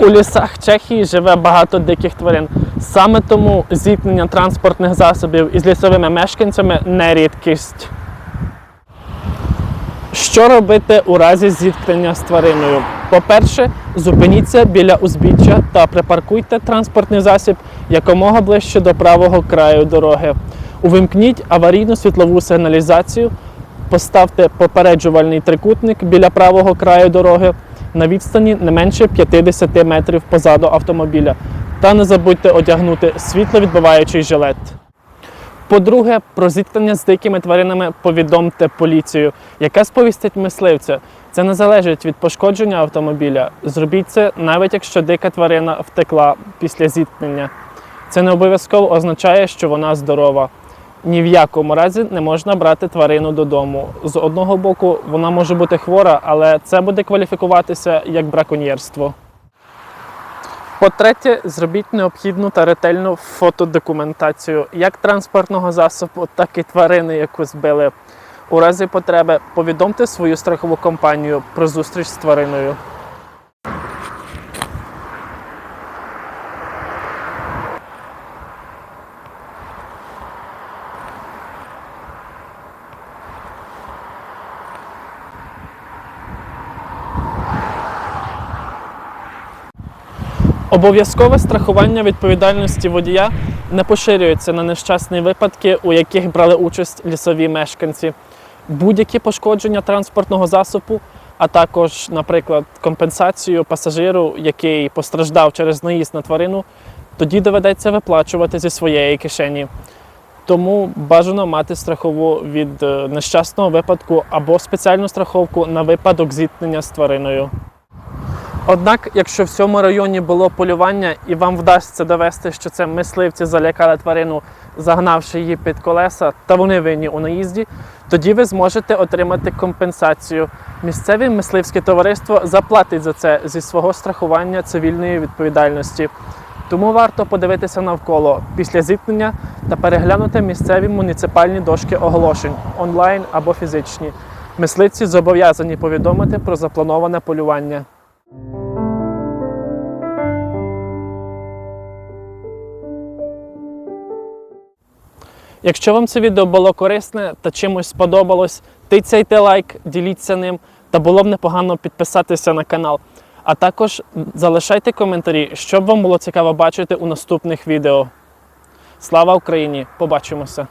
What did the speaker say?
У лісах Чехії живе багато диких тварин. Саме тому зіткнення транспортних засобів із лісовими мешканцями не рідкість. Що робити у разі зіткнення з твариною? По-перше, зупиніться біля узбіччя та припаркуйте транспортний засіб якомога ближче до правого краю дороги. Увімкніть аварійну світлову сигналізацію, поставте попереджувальний трикутник біля правого краю дороги на відстані не менше 50 метрів позаду автомобіля. Та не забудьте одягнути світловідбиваючий жилет. По-друге, про зіткнення з дикими тваринами повідомте поліцію, яка сповістить мисливця. Це не залежить від пошкодження автомобіля. Зробіть це навіть якщо дика тварина втекла після зіткнення. Це не обов'язково означає, що вона здорова. Ні в якому разі не можна брати тварину додому. З одного боку, вона може бути хвора, але це буде кваліфікуватися як браконьєрство. По-третє, зробіть необхідну та ретельну фотодокументацію як транспортного засобу, так і тварини, яку збили. У разі потреби повідомте свою страхову компанію про зустріч з твариною. Обов'язкове страхування відповідальності водія не поширюється на нещасні випадки, у яких брали участь лісові мешканці. Будь-які пошкодження транспортного засобу, а також, наприклад, компенсацію пасажиру, який постраждав через наїзд на тварину, тоді доведеться виплачувати зі своєї кишені. Тому бажано мати страхову від е, нещасного випадку або спеціальну страховку на випадок зіткнення з твариною. Однак, якщо в цьому районі було полювання і вам вдасться довести, що це мисливці залякали тварину, загнавши її під колеса, та вони винні у наїзді, тоді ви зможете отримати компенсацію. Місцеве мисливське товариство заплатить за це зі свого страхування цивільної відповідальності. Тому варто подивитися навколо після зіткнення та переглянути місцеві муніципальні дошки оголошень онлайн або фізичні. Мисливці зобов'язані повідомити про заплановане полювання. Якщо вам це відео було корисне та чимось сподобалось, тицяйте лайк, діліться ним та було б непогано підписатися на канал. А також залишайте коментарі, що б вам було цікаво бачити у наступних відео. Слава Україні! Побачимося!